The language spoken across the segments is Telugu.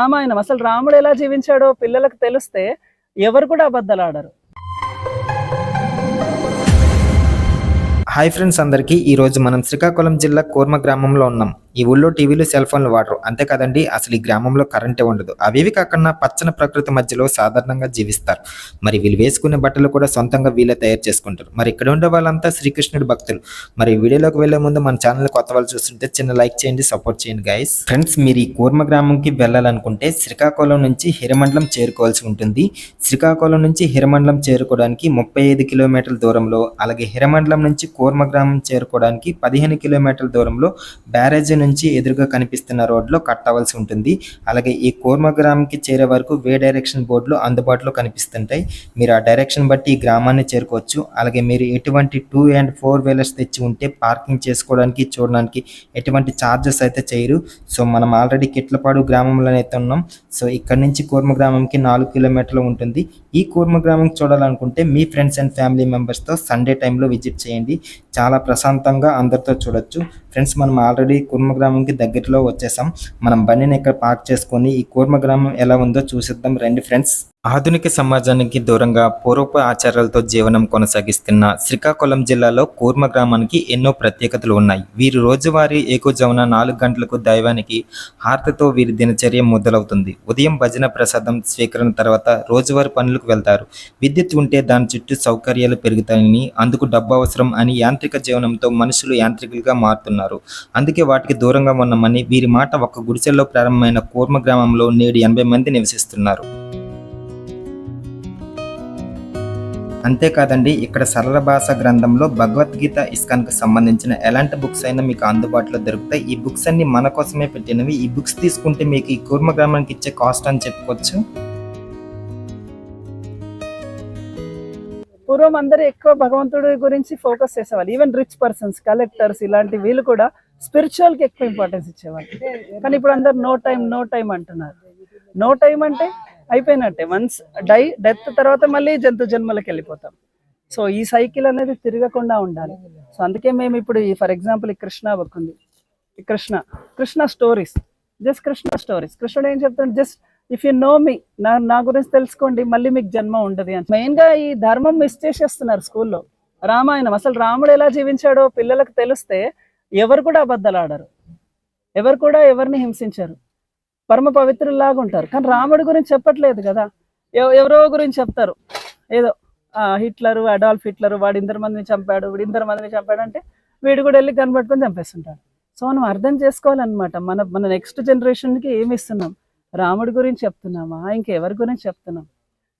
రామాయణం. అసలు రాముడు ఎలా జీవించాడో పిల్లలకు తెలిస్తే ఎవరు కూడా అబద్ధాలు ఆడరు. హాయ్ ఫ్రెండ్స్ అందరికీ ఈ రోజు మనం శ్రీకాకుళం జిల్లా కూర్మ గ్రామంలో ఉన్నాం. ఈ ఊళ్ళో టీవీలు సెల్ ఫోన్లు వాడరు. అంతే కదండి అసలు ఈ గ్రామంలో కరెంటే ఉండదు. అవేవి కాకుండా పచ్చని ప్రకృతి మధ్యలో సాధారణంగా జీవిస్తారు. మరి వీళ్ళు వేసుకునే బట్టలు కూడా సొంతంగా వీళ్ళే తయారు చేసుకుంటారు. మరి ఇక్కడ ఉండే వాళ్ళంతా శ్రీకృష్ణుడి భక్తులు. మరి వీడియోలోకి వెళ్ళే ముందు మన ఛానల్ కొత్త వాళ్ళు చూస్తుంటే చిన్న లైక్ చేయండి సపోర్ట్ చేయండి గైస్ ఫ్రెండ్స్ మీరు ఈ కూర్మ గ్రామంకి వెళ్ళాలనుకుంటే శ్రీకాకుళం నుంచి హిరమండలం చేరుకోవాల్సి ఉంటుంది. శ్రీకాకుళం నుంచి హిరమండలం చేరుకోవడానికి ముప్పై ఐదు కిలోమీటర్ల దూరంలో అలాగే హిరమండలం నుంచి కూర్మ గ్రామం చేరుకోవడానికి పదిహేను కిలోమీటర్ల దూరంలో బ్యారేజ్ నుంచి ఎదురుగా కనిపిస్తున్న రోడ్లో కట్టవలసి ఉంటుంది. అలాగే ఈ కోర్మ గ్రామంకి చేరే వరకు వే డైరెక్షన్ బోర్డులు అందుబాటులో కనిపిస్తుంటాయి. మీరు ఆ డైరెక్షన్ బట్టి ఈ గ్రామాన్ని చేరుకోవచ్చు. అలాగే మీరు ఎటువంటి టూ అండ్ ఫోర్ వీలర్స్ తెచ్చి ఉంటే పార్కింగ్ చేసుకోవడానికి చూడడానికి ఎటువంటి ఛార్జెస్ అయితే చేయరు. సో మనం ఆల్రెడీ కిట్లపాడు గ్రామంలో అయితే ఉన్నాం. సో ఇక్కడ నుంచి కోర్మ గ్రామంకి నాలుగు కిలోమీటర్లు ఉంటుంది. ఈ కూర్మ గ్రామం చూడాలనుకుంటే మీ ఫ్రెండ్స్ అండ్ ఫ్యామిలీ మెంబర్స్తో సండే టైంలో విజిట్ చేయండి. చాలా ప్రశాంతంగా అందరితో చూడొచ్చు. ఫ్రెండ్స్ మనం ఆల్రెడీ కూర్మ గ్రామంకి దగ్గరలో వచ్చేసాం. మనం బండిని ఇక్కడ పార్క్ చేసుకొని ఈ కూర్మ గ్రామం ఎలా ఉందో చూసిద్దాం. రండి ఫ్రెండ్స్. ఆధునిక సమాజానికి దూరంగా పూర్వపు ఆచారాలతో జీవనం కొనసాగిస్తున్న శ్రీకాకుళం జిల్లాలో కూర్మ గ్రామానికి ఎన్నో ప్రత్యేకతలు ఉన్నాయి. వీరు రోజువారీ ఏకోజమున నాలుగు గంటలకు దైవానికి హారతితో వీరి దినచర్య మొదలవుతుంది. ఉదయం భజన ప్రసాదం స్వీకరణ తర్వాత రోజువారీ పనులకు వెళ్తారు. విద్యుత్ ఉంటే దాని చుట్టూ సౌకర్యాలు పెరుగుతాయని అందుకు డబ్బు అవసరం అని యాంత్రిక జీవనంతో మనుషులు యాంత్రికులుగా మారుతున్నారు. అందుకే వాటికి దూరంగా ఉన్నామని వీరి మాట ఒక గుడిసెల్లో ప్రారంభమైన కూర్మ గ్రామంలో నేడు ఎనభై మంది నివసిస్తున్నారు. అంతేకాదండి ఇక్కడ సరళ భాష గ్రంథంలో భగవద్గీత ఇస్కాన్కి సంబంధించిన ఎలాంటి బుక్స్ అయినా మీకు అందుబాటులో దొరుకుతాయి. ఈ బుక్స్ అన్ని మన కోసమే పెట్టినవి. ఈ బుక్స్ తీసుకుంటే మీకు ఈ కూర్మ గ్రామానికి ఇచ్చే కాస్ట్ అని చెప్పుకోవచ్చు. పూర్వం అందరూ ఎక్కువ భగవంతుడి గురించి ఫోకస్ చేసేవాళ్ళు. ఈవెన్ రిచ్ పర్సన్స్ కలెక్టర్స్ ఇలాంటి వీళ్ళు కూడా స్పిరిచువల్కి ఎక్కువ ఇంపార్టెన్స్ ఇచ్చేవాళ్ళు. కానీ ఇప్పుడు అందరు నో టైం నో టైం అంటున్నారు. నో టైం అంటే అయిపోయినట్టే. వన్స్ డై డెత్ తర్వాత మళ్ళీ జంతు జన్మలకు వెళ్ళిపోతాం. సో ఈ సైకిల్ అనేది తిరగకుండా ఉండాలి. సో అందుకే మేము ఇప్పుడు ఫర్ ఎగ్జాంపుల్ ఈ కృష్ణ బుక్ ఉంది. ఈ Krishna Krishna stories just Krishna stories కృష్ణుడు ఏం చెప్తాడు? Just if you know me నా నా గురించి తెలుసుకోండి మళ్ళీ మీకు జన్మ ఉండదు అని. మెయిన్గా ఈ ధర్మం మిస్ చేసేస్తున్నారు స్కూల్లో. రామాయణం అసలు రాముడు ఎలా జీవించాడో పిల్లలకు తెలిస్తే ఎవరు కూడా అబద్ధాలు ఆడరు. ఎవరు కూడా ఎవరిని హింసించరు. పరమ పవిత్రులాగా ఉంటారు. కానీ రాముడి గురించి చెప్పట్లేదు కదా. ఎవరో గురించి చెప్తారు. ఏదో ఆ, అడాల్ఫ్ హిట్లర్ వాడు ఇందరు మందిని చంపాడు వీడు ఇందరు మందిని చంపాడు అంటే వీడు కూడా వెళ్ళి కనబట్టుకొని చంపేస్తుంటాడు. సో మనం అర్థం చేసుకోవాలన్నమాట. మన మన నెక్స్ట్ జనరేషన్కి ఏమి ఇస్తున్నాం? రాముడి గురించి చెప్తున్నామా? ఇంకెవరి గురించి చెప్తున్నాం?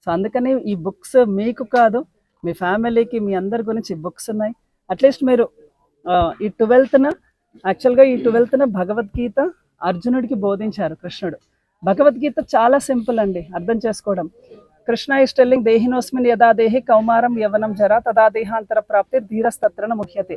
సో అందుకని ఈ బుక్స్ మీకు కాదు మీ ఫ్యామిలీకి మీ అందరి గురించి బుక్స్ ఉన్నాయి. అట్లీస్ట్ మీరు ఈ ట్వెల్త్న యాక్చువల్గా ఈ ట్వెల్త్న భగవద్గీత అర్జునుడికి బోధించారు కృష్ణుడు. భగవద్గీత చాలా సింపుల్ అండి అర్థం చేసుకోవడం. కృష్ణ ఇస్ టెల్లింగ్ దేహినోస్మిన్ యదా దేహి కౌమారం యవనం జర తదా దేహాంతర ప్రాప్తి ధీరస్తత్రన ముఖ్యతే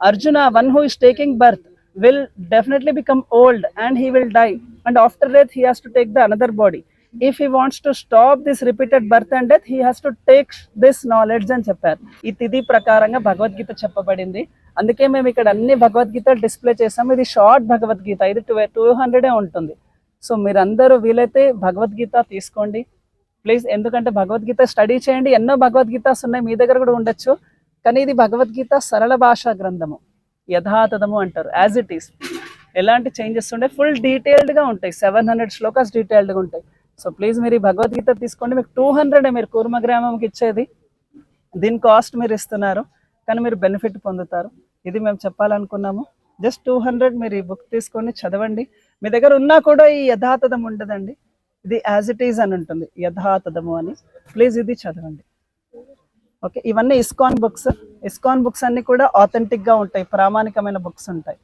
Arjuna one who is taking birth will definitely become old and he will die and after death he has to take the another body if he wants to stop this repeated birth and death he has to take this knowledge అని చెప్పారు. ఈ తిథి ప్రకారంగా భగవద్గీత చెప్పబడింది. అందుకే మేము ఇక్కడ అన్ని భగవద్గీతలు డిస్ప్లే చేసాము ఇది షార్ట్ భగవద్గీత. ఇది టూ టూ హండ్రెడే ఉంటుంది. సో మీరందరూ వీలైతే భగవద్గీత తీసుకోండి. ప్లీజ్ ఎందుకంటే భగవద్గీత స్టడీ చేయండి. ఎన్నో భగవద్గీతాస్ ఉన్నాయి. మీ దగ్గర కూడా ఉండొచ్చు. కానీ ఇది భగవద్గీత సరళ భాషా గ్రంథము. యథాతథము అంటారు. యాజ్ ఇట్ ఈస్ ఎలాంటి చేంజెస్ ఉండే? ఫుల్ డీటెయిల్డ్గా ఉంటాయి. సెవెన్ హండ్రెడ్ శ్లోకాస్ డీటెయిల్డ్గా ఉంటాయి. సో ప్లీజ్ మీరు ఈ భగవద్గీత తీసుకోండి. మీకు టూ హండ్రెడ్ మీరు కూర్మ గ్రామంకి ఇచ్చేది. దీని కాస్ట్ మీరు ఇస్తున్నారు. కానీ మీరు బెనిఫిట్ పొందుతారు. ఇది మేము చెప్పాలనుకున్నాము. జస్ట్ టూ హండ్రెడ్ మీరు ఈ బుక్ తీసుకొని చదవండి. మీ దగ్గర ఉన్నా కూడా ఈ యథాతథం ఉండదండి. ఇది యాజ్ ఇట్ ఈజ్ అని ఉంటుంది. యథాతథము అని. ప్లీజ్ ఇది చదవండి. ఓకే ఇవన్నీ ఇస్కాన్ బుక్స్ ఇస్కాన్ బుక్స్ అన్నీ కూడా ఆథెంటిక్గా ఉంటాయి. ప్రామాణికమైన బుక్స్ ఉంటాయి.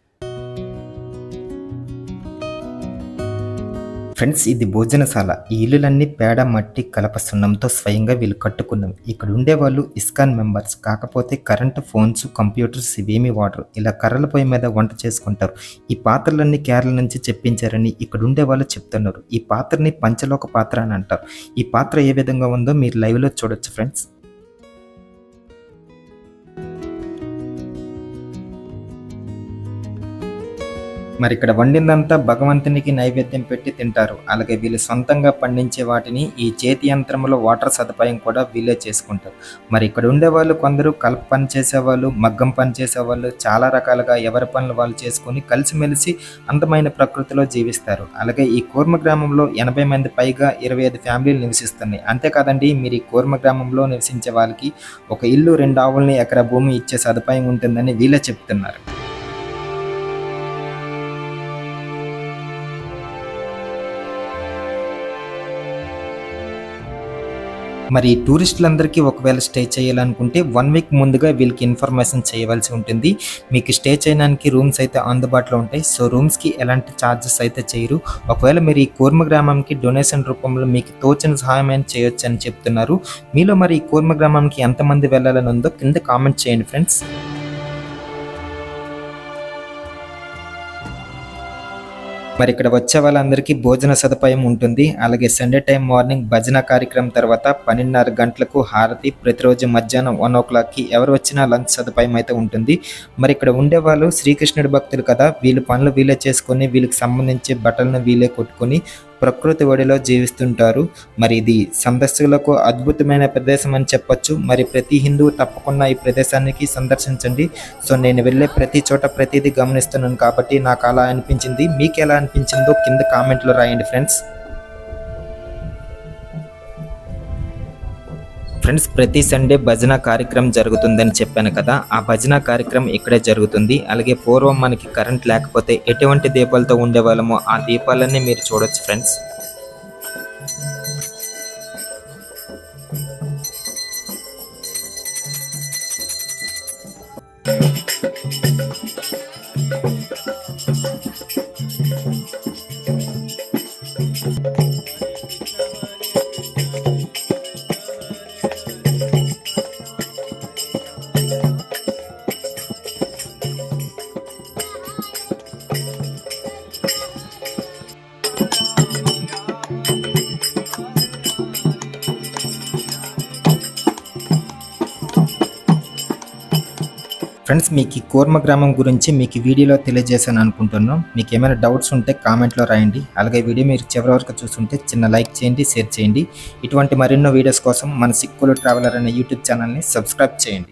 ఫ్రెండ్స్ ఇది భోజనశాల. ఈ ఇల్లులన్నీ పేడ మట్టి కలప సున్నంతో స్వయంగా వీళ్ళు కట్టుకున్నవి ఇక్కడ ఉండేవాళ్ళు ఇస్కాన్ మెంబర్స్. కాకపోతే కరెంటు ఫోన్స్ కంప్యూటర్స్ ఇవేమీ వాడరు. ఇలా కర్రల పొయ్యి మీద వంట చేసుకుంటారు. ఈ పాత్రలన్నీ కేరళ నుంచి చెప్పించారని ఇక్కడ ఉండే వాళ్ళు చెప్తున్నారు. ఈ పాత్రని పంచలోక పాత్ర అని అంటారు. ఈ పాత్ర ఏ విధంగా ఉందో మీరు లైవ్లో చూడొచ్చు ఫ్రెండ్స్. మరి ఇక్కడ వండిందంతా భగవంతునికి నైవేద్యం పెట్టి తింటారు. అలాగే వీళ్ళు సొంతంగా పండించే వాటిని ఈ చేతి యంత్రంలో వాటర్ సదుపాయం కూడా వీళ్ళే చేసుకుంటారు. మరి ఇక్కడ ఉండేవాళ్ళు కొందరు కలప పని చేసేవాళ్ళు మగ్గం పని చేసేవాళ్ళు చాలా రకాలుగా ఎవరి పనులు వాళ్ళు చేసుకొని కలిసిమెలిసి అందమైన ప్రకృతిలో జీవిస్తారు. అలాగే ఈ కూర్మ గ్రామంలో ఎనభై మంది పైగా ఇరవై ఐదు ఫ్యామిలీలు నివసిస్తున్నాయి. అంతేకాదండి మీరు ఈ కూర్మ గ్రామంలో నివసించే వాళ్ళకి ఒక ఇల్లు రెండు ఆవులని ఎకరా భూమి ఇచ్చే సదుపాయం ఉంటుందని వీళ్ళే చెప్తున్నారు. మరి టూరిస్టులందరికీ ఒకవేళ స్టే చేయాలనుకుంటే వన్ వీక్ ముందుగా వీళ్ళకి ఇన్ఫర్మేషన్ చేయవలసి ఉంటుంది. మీకు స్టే చేయడానికి రూమ్స్ అయితే అందుబాటులో ఉంటాయి. సో రూమ్స్కి ఎలాంటి ఛార్జెస్ అయితే చేయరు. ఒకవేళ మీరు ఈ కూర్మ గ్రామంకి డొనేషన్ రూపంలో మీకు తోచిన సహాయం అయినా చేయొచ్చు అని చెప్తున్నారు. మీలో మరి ఈ కూర్మ గ్రామంకి ఎంతమంది వెళ్ళాలని ఉందో కింద కామెంట్ చేయండి ఫ్రెండ్స్ మరి ఇక్కడ వచ్చే వాళ్ళందరికీ భోజన సదుపాయం ఉంటుంది. అలాగే సండే టైం మార్నింగ్ భజన కార్యక్రమం తర్వాత పన్నెండున్నర గంటలకు హారతి ప్రతిరోజు మధ్యాహ్నం వన్ ఓ క్లాక్కి ఎవరు వచ్చినా లంచ్ సదుపాయం అయితే ఉంటుంది. మరి ఇక్కడ ఉండేవాళ్ళు శ్రీకృష్ణుడి భక్తులు కదా వీళ్ళు పనులు వీళ్ళే చేసుకొని వీళ్ళకి సంబంధించి బట్టలను వీళ్ళే కొట్టుకొని ప్రకృతి ఒడిలో జీవిస్తుంటారు. మరి ఇది సందర్శకులకు అద్భుతమైన ప్రదేశం అని చెప్పొచ్చు. మరి ప్రతి హిందువు తప్పకుండా ఈ ప్రదేశానికి సందర్శించండి. సో నేను వెళ్ళే ప్రతి చోట ప్రతిదీ గమనిస్తున్నాను కాబట్టి నాకు అలా అనిపించింది. మీకు ఎలా అనిపించిందో కింద కామెంట్లో రాయండి ఫ్రెండ్స్. ఫ్రెండ్స్ ప్రతి సండే భజన కార్యక్రమం జరుగుతుందని చెప్పాను కదా. ఆ భజన కార్యక్రమం ఇక్కడే జరుగుతుంది. అలాగే పూర్వం మనకి కరెంట్ లేకపోతే ఎటువంటి దీపాలతో ఉండేవాళ్ళమో ఆ దీపాలన్నీ మీరు చూడొచ్చు ఫ్రెండ్స్. ఫ్రెండ్స్ మీకు ఈ కూర్మ గ్రామం గురించి మీకు వీడియోలో తెలియజేశాను అనుకుంటున్నాం. మీకు ఏమైనా డౌట్స్ ఉంటే కామెంట్లో రాయండి. అలాగే వీడియో మీరు చివరి వరకు చూస్తుంటే చిన్న లైక్ చేయండి షేర్ చేయండి. ఇటువంటి మరెన్నో వీడియోస్ కోసం మన సిక్కులు ట్రావెలర్ అనే యూట్యూబ్ ఛానల్ని సబ్స్క్రైబ్ చేయండి.